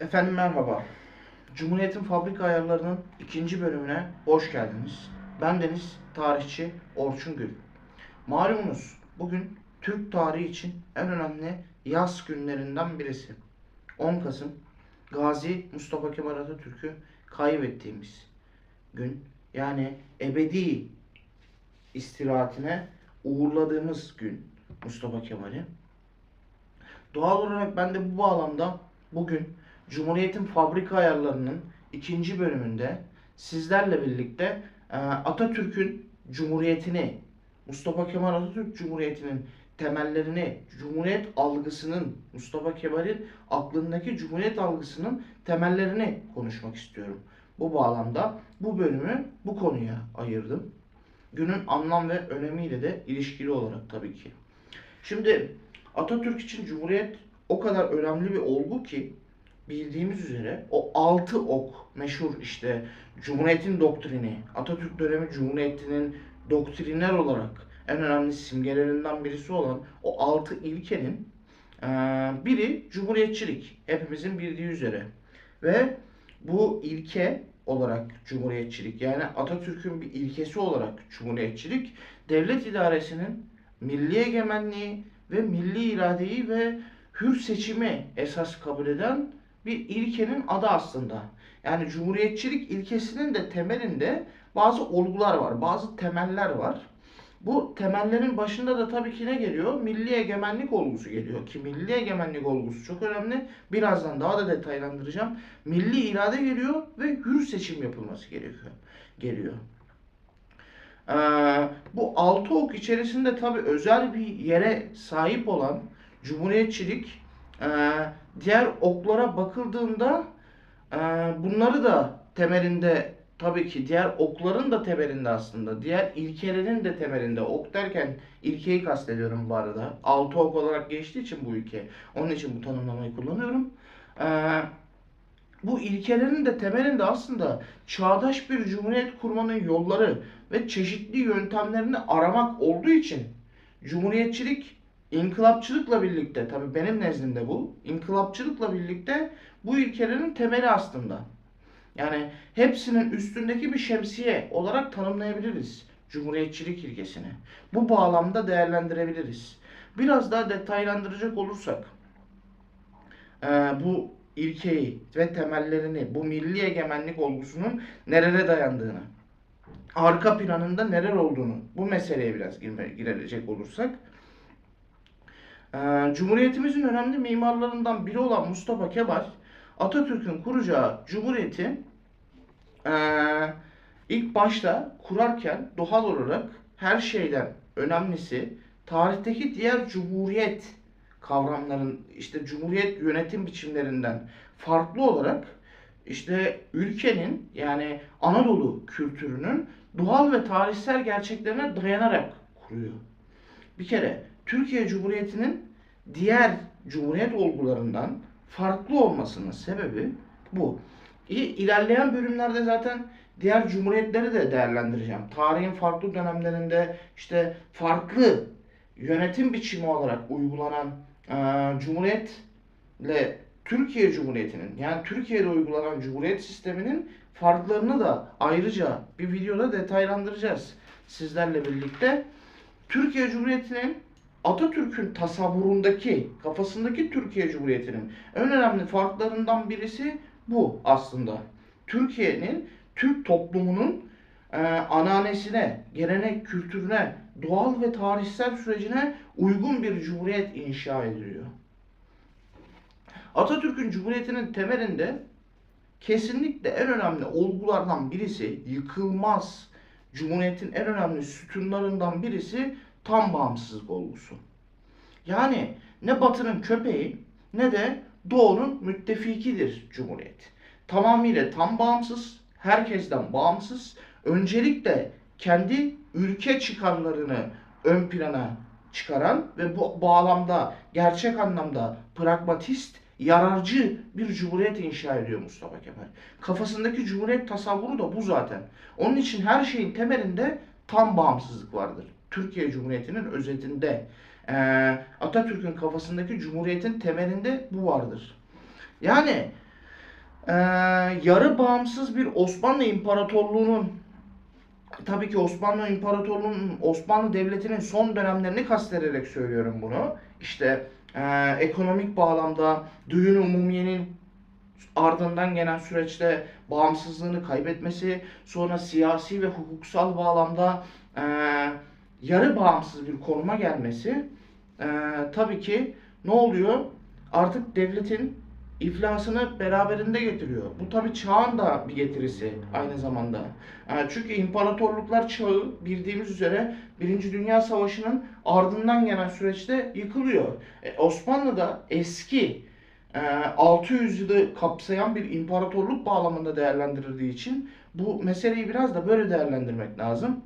Efendim merhaba. Cumhuriyet'in fabrika ayarlarının ikinci bölümüne hoş geldiniz. Ben Deniz tarihçi Orçun Gül. Malumunuz bugün Türk tarihi için en önemli yaz günlerinden birisi. 10 Kasım Gazi Mustafa Kemal Atatürk'ü kaybettiğimiz gün. Yani ebedi istirahatine uğurladığımız gün Mustafa Kemal'i. Doğal olarak ben de bu bağlamda bugün Cumhuriyet'in fabrika ayarlarının ikinci bölümünde sizlerle birlikte e, Atatürk'ün Cumhuriyetini, Mustafa Kemal Atatürk Cumhuriyeti'nin temellerini, Cumhuriyet algısının, Mustafa Kemal'in aklındaki Cumhuriyet algısının temellerini konuşmak istiyorum. Bu bağlamda bu bölümü bu konuya ayırdım. Günün anlam ve önemiyle de ilişkili olarak tabii ki. Şimdi Atatürk için Cumhuriyet o kadar önemli bir olgu ki bildiğimiz üzere o altı ok meşhur işte Cumhuriyet'in doktrini, Atatürk dönemi Cumhuriyeti'nin doktriner olarak en önemli simgelerinden birisi olan o altı ilkenin biri Cumhuriyetçilik. Hepimizin bildiği üzere. Ve bu ilke olarak Cumhuriyetçilik yani Atatürk'ün bir ilkesi olarak Cumhuriyetçilik devlet idaresinin milli egemenliği ve milli iradeyi ve hür seçimi esas kabul eden bir ilkenin adı aslında. Yani cumhuriyetçilik ilkesinin de temelinde bazı olgular var, bazı temeller var. Bu temellerin başında da tabii ki ne geliyor? Milli egemenlik olgusu geliyor ki milli egemenlik olgusu çok önemli. Birazdan daha da detaylandıracağım. Milli irade geliyor ve hür seçim yapılması gerekiyor. Geliyor. Ee, bu altı ok içerisinde tabii özel bir yere sahip olan Cumhuriyetçilik e, diğer oklara bakıldığında e, bunları da temelinde tabii ki diğer okların da temelinde aslında diğer ilkelerin de temelinde ok derken ilkeyi kastediyorum bu arada. Altı ok olarak geçtiği için bu ilke. Onun için bu tanımlamayı kullanıyorum. Ee, bu ilkelerin de temelinde aslında çağdaş bir cumhuriyet kurmanın yolları ve çeşitli yöntemlerini aramak olduğu için cumhuriyetçilik inkılapçılıkla birlikte tabii benim nezdimde bu inkılapçılıkla birlikte bu ilkelerin temeli aslında. Yani hepsinin üstündeki bir şemsiye olarak tanımlayabiliriz Cumhuriyetçilik ilkesini. Bu bağlamda değerlendirebiliriz. Biraz daha detaylandıracak olursak e, bu ilkeyi ve temellerini, bu milli egemenlik olgusunun nerelere dayandığını, arka planında neler olduğunu, bu meseleye biraz girecek olursak, e, Cumhuriyetimizin önemli mimarlarından biri olan Mustafa Kemal, Atatürk'ün kuracağı Cumhuriyeti e, ilk başta kurarken doğal olarak her şeyden önemlisi tarihteki diğer cumhuriyet kavramların işte cumhuriyet yönetim biçimlerinden farklı olarak işte ülkenin yani Anadolu kültürünün doğal ve tarihsel gerçeklerine dayanarak kuruyor. Bir kere Türkiye Cumhuriyeti'nin diğer cumhuriyet olgularından farklı olmasının sebebi bu. İlerleyen bölümlerde zaten diğer cumhuriyetleri de değerlendireceğim. Tarihin farklı dönemlerinde işte farklı yönetim biçimi olarak uygulanan e, cumhuriyetle Türkiye Cumhuriyeti'nin yani Türkiye'de uygulanan cumhuriyet sisteminin farklarını da ayrıca bir videoda detaylandıracağız sizlerle birlikte. Türkiye Cumhuriyeti'nin Atatürk'ün tasavvurundaki, kafasındaki Türkiye Cumhuriyeti'nin en önemli farklarından birisi bu aslında. Türkiye'nin, Türk toplumunun e, ananesine, gelenek kültürüne, doğal ve tarihsel sürecine uygun bir cumhuriyet inşa ediliyor. Atatürk'ün cumhuriyetinin temelinde kesinlikle en önemli olgulardan birisi, yıkılmaz cumhuriyetin en önemli sütunlarından birisi tam bağımsızlık olgusu. Yani ne batının köpeği ne de doğunun müttefikidir cumhuriyet. Tamamıyla tam bağımsız, herkesten bağımsız, öncelikle kendi ülke çıkarlarını ön plana çıkaran ve bu bağlamda gerçek anlamda pragmatist, yararcı bir cumhuriyet inşa ediyor Mustafa Kemal. Kafasındaki cumhuriyet tasavvuru da bu zaten. Onun için her şeyin temelinde tam bağımsızlık vardır. Türkiye Cumhuriyeti'nin özetinde e, Atatürk'ün kafasındaki cumhuriyetin temelinde bu vardır. Yani Ee, yarı bağımsız bir Osmanlı İmparatorluğu'nun tabii ki Osmanlı İmparatorluğu'nun Osmanlı Devleti'nin son dönemlerini kastederek söylüyorum bunu. İşte e, ekonomik bağlamda düğün umumiyenin ardından gelen süreçte bağımsızlığını kaybetmesi, sonra siyasi ve hukuksal bağlamda e, yarı bağımsız bir konuma gelmesi e, tabii ki ne oluyor? Artık devletin iflasını beraberinde getiriyor. Bu tabii çağın da bir getirisi aynı zamanda. E, çünkü imparatorluklar çağı bildiğimiz üzere Birinci Dünya Savaşı'nın ardından gelen süreçte yıkılıyor. E, Osmanlı'da eski e, 600 yılı kapsayan bir imparatorluk bağlamında değerlendirildiği için bu meseleyi biraz da böyle değerlendirmek lazım.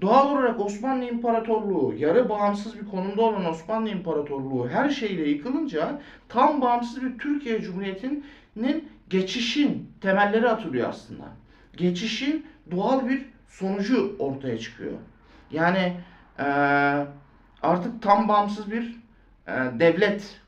Doğal olarak Osmanlı İmparatorluğu, yarı bağımsız bir konumda olan Osmanlı İmparatorluğu her şeyle yıkılınca tam bağımsız bir Türkiye Cumhuriyeti'nin geçişin temelleri atılıyor aslında. Geçişin doğal bir sonucu ortaya çıkıyor. Yani eee, artık tam bağımsız bir eee, devlet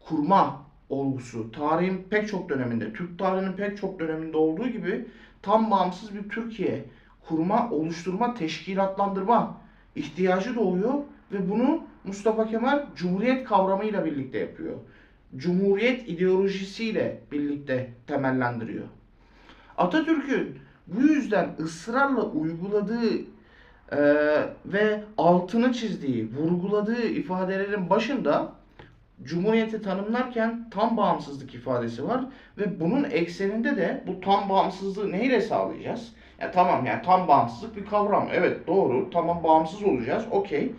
kurma olgusu tarihin pek çok döneminde, Türk tarihinin pek çok döneminde olduğu gibi tam bağımsız bir Türkiye kurma, oluşturma, teşkilatlandırma ihtiyacı doğuyor ve bunu Mustafa Kemal Cumhuriyet kavramıyla birlikte yapıyor. Cumhuriyet ideolojisiyle birlikte temellendiriyor. Atatürk'ün bu yüzden ısrarla uyguladığı e, ve altını çizdiği, vurguladığı ifadelerin başında Cumhuriyeti tanımlarken tam bağımsızlık ifadesi var ve bunun ekseninde de bu tam bağımsızlığı neyle sağlayacağız? Ya tamam yani tam bağımsızlık bir kavram. Evet doğru. Tamam bağımsız olacağız. Okey.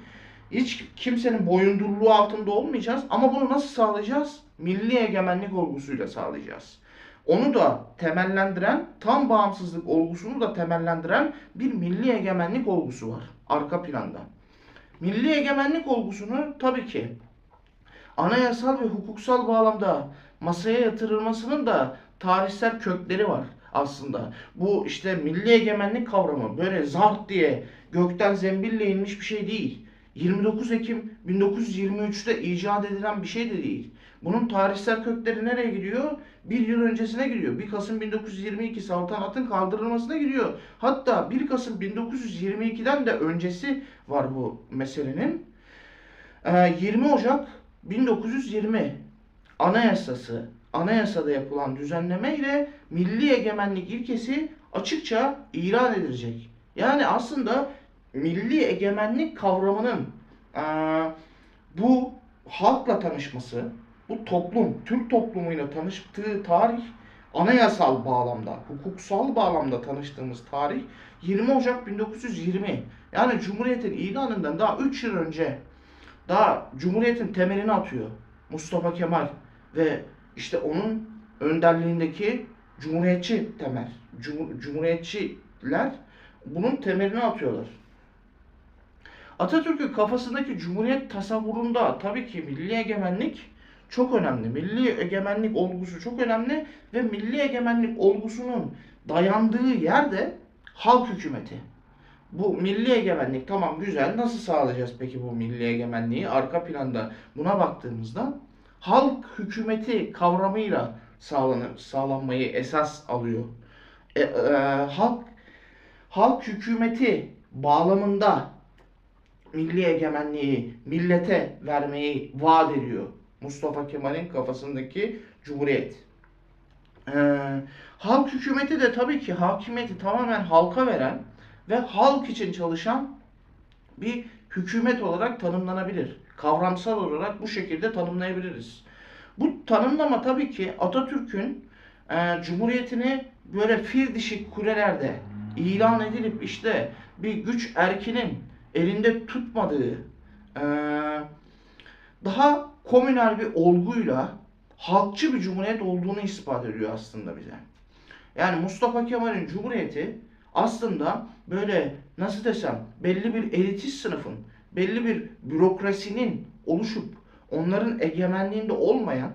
Hiç kimsenin boyunduruluğu altında olmayacağız ama bunu nasıl sağlayacağız? Milli egemenlik olgusuyla sağlayacağız. Onu da temellendiren, tam bağımsızlık olgusunu da temellendiren bir milli egemenlik olgusu var arka planda. Milli egemenlik olgusunu tabii ki anayasal ve hukuksal bağlamda masaya yatırılmasının da tarihsel kökleri var aslında. Bu işte milli egemenlik kavramı böyle zart diye gökten zembille inmiş bir şey değil. 29 Ekim 1923'te icat edilen bir şey de değil. Bunun tarihsel kökleri nereye gidiyor? Bir yıl öncesine gidiyor. 1 Kasım 1922 saltanatın kaldırılmasına gidiyor. Hatta 1 Kasım 1922'den de öncesi var bu meselenin. Ee, 20 Ocak 1920 Anayasası, anayasada yapılan düzenleme ile milli egemenlik ilkesi açıkça ilan edilecek. Yani aslında milli egemenlik kavramının eee, bu halkla tanışması, bu toplum, Türk toplumuyla tanıştığı tarih anayasal bağlamda, hukuksal bağlamda tanıştığımız tarih 20 Ocak 1920. Yani Cumhuriyet'in ilanından daha 3 yıl önce daha Cumhuriyet'in temelini atıyor Mustafa Kemal ve işte onun önderliğindeki Cumhuriyetçi temel, Cum- Cumhuriyetçiler bunun temelini atıyorlar. Atatürk'ün kafasındaki Cumhuriyet tasavvurunda tabii ki milli egemenlik çok önemli. Milli egemenlik olgusu çok önemli ve milli egemenlik olgusunun dayandığı yerde halk hükümeti. Bu milli egemenlik tamam güzel. Nasıl sağlayacağız peki bu milli egemenliği? Arka planda buna baktığımızda halk hükümeti kavramıyla sağlanır, sağlanmayı esas alıyor. E, e, halk halk hükümeti bağlamında milli egemenliği millete vermeyi vaat ediyor. Mustafa Kemal'in kafasındaki cumhuriyet. Ee, halk hükümeti de tabii ki hakimiyeti tamamen halka veren ve halk için çalışan bir hükümet olarak tanımlanabilir. Kavramsal olarak bu şekilde tanımlayabiliriz. Bu tanımlama tabii ki Atatürk'ün e, Cumhuriyetini böyle fil dişi kulelerde ilan edilip işte bir güç erkinin elinde tutmadığı e, daha komünel bir olguyla halkçı bir cumhuriyet olduğunu ispat ediyor aslında bize. Yani Mustafa Kemal'in cumhuriyeti aslında böyle nasıl desem belli bir elitist sınıfın, belli bir bürokrasinin oluşup onların egemenliğinde olmayan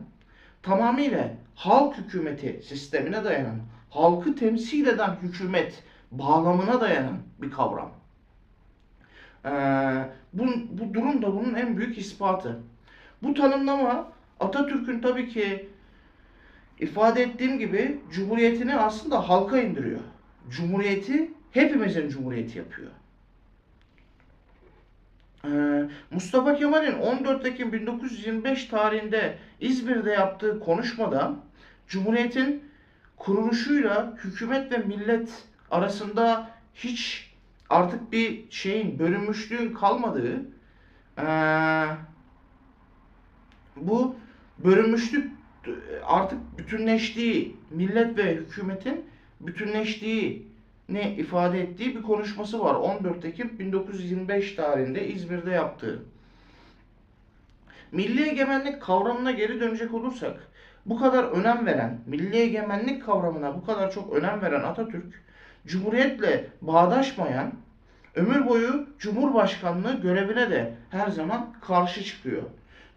tamamıyla halk hükümeti sistemine dayanan, halkı temsil eden hükümet bağlamına dayanan bir kavram. Ee, bu, bu durum da bunun en büyük ispatı. Bu tanımlama Atatürk'ün tabii ki ifade ettiğim gibi cumhuriyetini aslında halka indiriyor. Cumhuriyeti hepimizin cumhuriyeti yapıyor. Ee, Mustafa Kemal'in 14 Ekim 1925 tarihinde İzmir'de yaptığı konuşmada Cumhuriyet'in kuruluşuyla hükümet ve millet arasında hiç artık bir şeyin bölünmüşlüğün kalmadığı ee, bu bölünmüşlük artık bütünleştiği millet ve hükümetin bütünleştiği ne ifade ettiği bir konuşması var. 14 Ekim 1925 tarihinde İzmir'de yaptığı. Milli egemenlik kavramına geri dönecek olursak bu kadar önem veren, milli egemenlik kavramına bu kadar çok önem veren Atatürk, Cumhuriyetle bağdaşmayan, ömür boyu Cumhurbaşkanlığı görevine de her zaman karşı çıkıyor.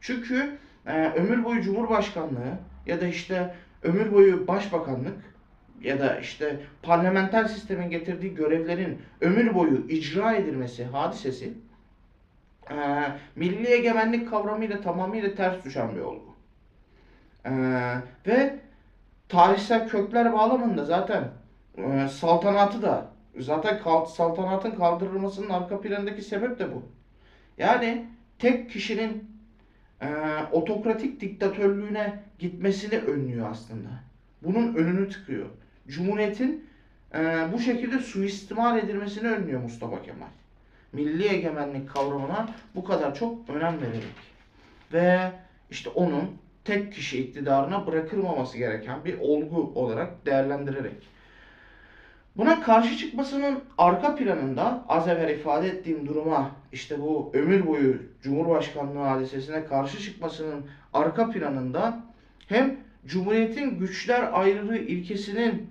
Çünkü e, ömür boyu Cumhurbaşkanlığı ya da işte ömür boyu Başbakanlık ya da işte parlamenter sistemin getirdiği görevlerin ömür boyu icra edilmesi hadisesi e, milli egemenlik kavramıyla tamamıyla ters düşen bir olgu. E, ve tarihsel kökler bağlamında zaten e, saltanatı da zaten kal, saltanatın kaldırılmasının arka planındaki sebep de bu. Yani tek kişinin e, otokratik diktatörlüğüne gitmesini önlüyor aslında. Bunun önünü tıkıyor. Cumhuriyetin e, bu şekilde suistimal edilmesini önlüyor Mustafa Kemal. Milli egemenlik kavramına bu kadar çok önem vererek. Ve işte onun tek kişi iktidarına bırakılmaması gereken bir olgu olarak değerlendirerek. Buna karşı çıkmasının arka planında az evvel ifade ettiğim duruma işte bu ömür boyu Cumhurbaşkanlığı hadisesine karşı çıkmasının arka planında hem Cumhuriyet'in güçler ayrılığı ilkesinin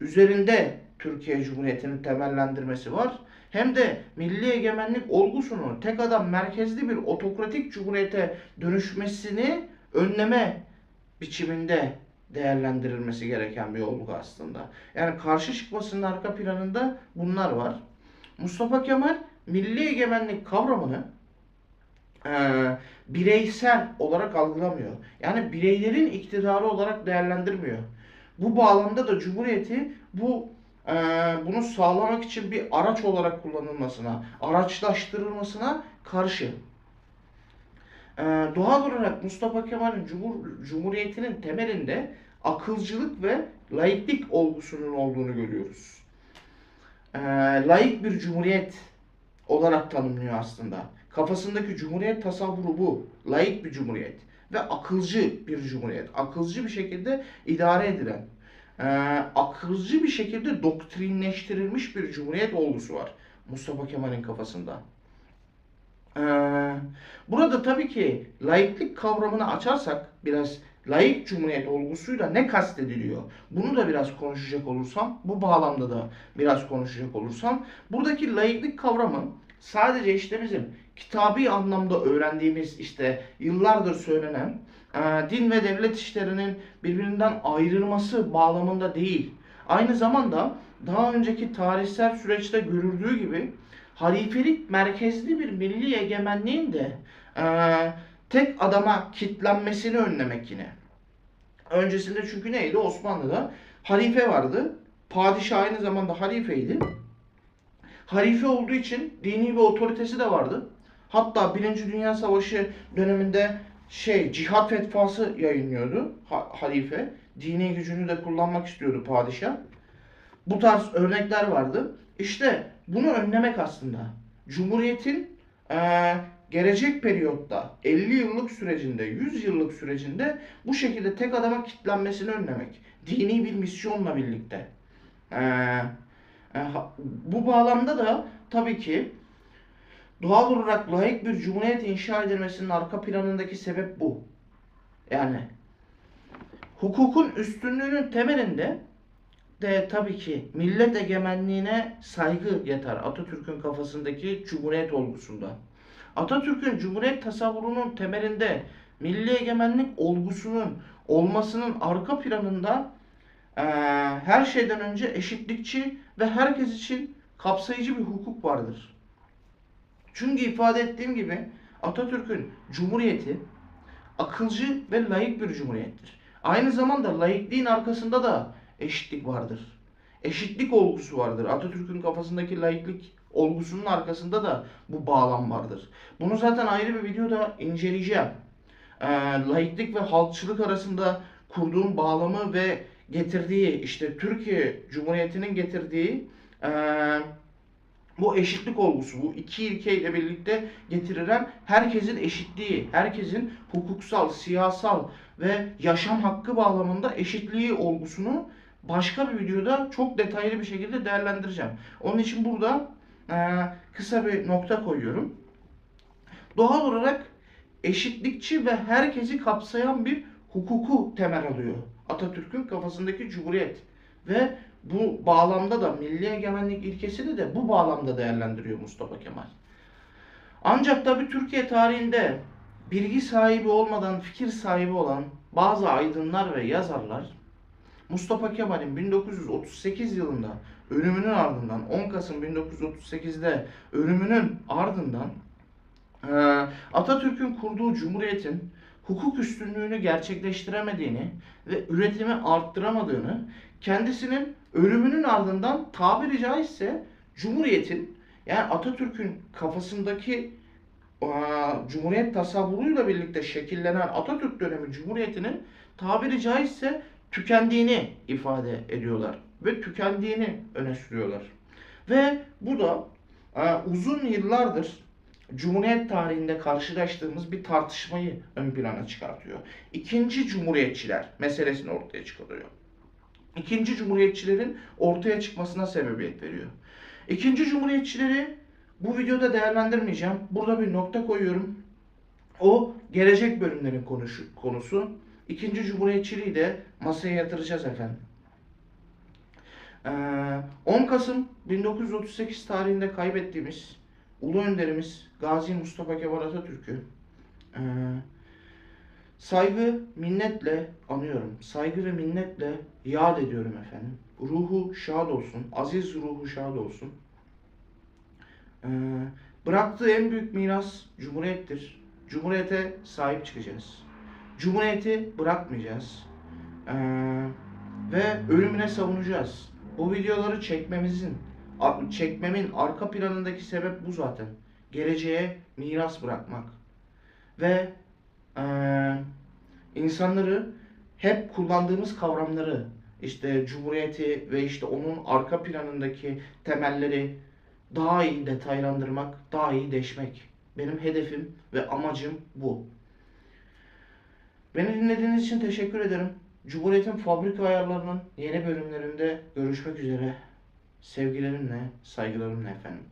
üzerinde Türkiye Cumhuriyeti'nin temellendirmesi var. Hem de milli egemenlik olgusunu tek adam merkezli bir otokratik cumhuriyete dönüşmesini önleme biçiminde değerlendirilmesi gereken bir olgu aslında. Yani karşı çıkmasının arka planında bunlar var. Mustafa Kemal milli egemenlik kavramını e, bireysel olarak algılamıyor. Yani bireylerin iktidarı olarak değerlendirmiyor. Bu bağlamda da Cumhuriyeti bu e, bunu sağlamak için bir araç olarak kullanılmasına, araçlaştırılmasına karşı. E, doğal olarak Mustafa Kemal'in Cumhur, Cumhuriyeti'nin temelinde akılcılık ve laiklik olgusunun olduğunu görüyoruz. E, laik bir cumhuriyet olarak tanımlıyor aslında. Kafasındaki cumhuriyet tasavvuru bu. Laik bir cumhuriyet ve akılcı bir cumhuriyet. Akılcı bir şekilde idare edilen, e, akılcı bir şekilde doktrinleştirilmiş bir cumhuriyet olgusu var Mustafa Kemal'in kafasında. E, burada tabii ki laiklik kavramını açarsak biraz laik cumhuriyet olgusuyla ne kastediliyor? Bunu da biraz konuşacak olursam, bu bağlamda da biraz konuşacak olursam, buradaki laiklik kavramı sadece işte bizim kitabi anlamda öğrendiğimiz işte yıllardır söylenen e, din ve devlet işlerinin birbirinden ayrılması bağlamında değil. Aynı zamanda daha önceki tarihsel süreçte görüldüğü gibi halifelik merkezli bir milli egemenliğin de e, tek adama kitlenmesini önlemek yine. Öncesinde çünkü neydi? Osmanlı'da halife vardı. Padişah aynı zamanda halifeydi. Halife olduğu için dini bir otoritesi de vardı. Hatta Birinci Dünya Savaşı döneminde şey cihat fetvası yayınlıyordu ha, halife. Dini gücünü de kullanmak istiyordu padişah. Bu tarz örnekler vardı. İşte bunu önlemek aslında. Cumhuriyetin e, gelecek periyotta 50 yıllık sürecinde, 100 yıllık sürecinde bu şekilde tek adama kitlenmesini önlemek. Dini bir misyonla birlikte. Ee, e, bu bağlamda da tabii ki doğal olarak layık bir cumhuriyet inşa edilmesinin arka planındaki sebep bu. Yani hukukun üstünlüğünün temelinde de tabii ki millet egemenliğine saygı yatar Atatürk'ün kafasındaki cumhuriyet olgusunda. Atatürk'ün cumhuriyet tasavvurunun temelinde milli egemenlik olgusunun olmasının arka planında e, her şeyden önce eşitlikçi ve herkes için kapsayıcı bir hukuk vardır. Çünkü ifade ettiğim gibi Atatürk'ün cumhuriyeti akılcı ve layık bir cumhuriyettir. Aynı zamanda laikliğin arkasında da eşitlik vardır. Eşitlik olgusu vardır. Atatürk'ün kafasındaki laiklik olgusunun arkasında da bu bağlam vardır. Bunu zaten ayrı bir videoda inceleyeceğim. Ee, laiklik ve halkçılık arasında kurduğum bağlamı ve getirdiği işte Türkiye Cumhuriyeti'nin getirdiği eee, bu eşitlik olgusu, bu iki ilkeyle birlikte getirilen herkesin eşitliği, herkesin hukuksal, siyasal ve yaşam hakkı bağlamında eşitliği olgusunu başka bir videoda çok detaylı bir şekilde değerlendireceğim. Onun için burada eee, kısa bir nokta koyuyorum. Doğal olarak eşitlikçi ve herkesi kapsayan bir hukuku temel alıyor. Atatürk'ün kafasındaki cumhuriyet. Ve bu bağlamda da milli egemenlik ilkesini de bu bağlamda değerlendiriyor Mustafa Kemal. Ancak tabi Türkiye tarihinde bilgi sahibi olmadan fikir sahibi olan bazı aydınlar ve yazarlar Mustafa Kemal'in 1938 yılında ölümünün ardından 10 Kasım 1938'de ölümünün ardından ee, Atatürk'ün kurduğu cumhuriyetin hukuk üstünlüğünü gerçekleştiremediğini ve üretimi arttıramadığını, kendisinin ölümünün ardından tabiri caizse cumhuriyetin yani Atatürk'ün kafasındaki eee, cumhuriyet tasavvuruyla birlikte şekillenen Atatürk dönemi cumhuriyetinin tabiri caizse tükendiğini ifade ediyorlar ve tükendiğini öne sürüyorlar. Ve bu da eee, uzun yıllardır Cumhuriyet tarihinde karşılaştığımız bir tartışmayı ön plana çıkartıyor. İkinci cumhuriyetçiler meselesini ortaya çıkarıyor. İkinci cumhuriyetçilerin ortaya çıkmasına sebebiyet veriyor. İkinci cumhuriyetçileri bu videoda değerlendirmeyeceğim. Burada bir nokta koyuyorum. O gelecek bölümlerin konuşu, konusu. İkinci cumhuriyetçiliği de masaya yatıracağız efendim. Ee, 10 Kasım 1938 tarihinde kaybettiğimiz Ulu Önderimiz Gazi Mustafa Kemal Atatürk'ü eee, saygı, minnetle anıyorum. Saygı ve minnetle yad ediyorum efendim. Ruhu şad olsun, aziz ruhu şad olsun. Eee, bıraktığı en büyük miras Cumhuriyettir. Cumhuriyete sahip çıkacağız. Cumhuriyeti bırakmayacağız. Eee, ve ölümüne savunacağız. Bu videoları çekmemizin, çekmemin arka planındaki sebep bu zaten. Geleceğe miras bırakmak. Ve eee, insanları hep kullandığımız kavramları işte cumhuriyeti ve işte onun arka planındaki temelleri daha iyi detaylandırmak, daha iyi deşmek. Benim hedefim ve amacım bu. Beni dinlediğiniz için teşekkür ederim. Cumhuriyet'in fabrika ayarlarının yeni bölümlerinde görüşmek üzere. Sevgilerimle, saygılarımla efendim.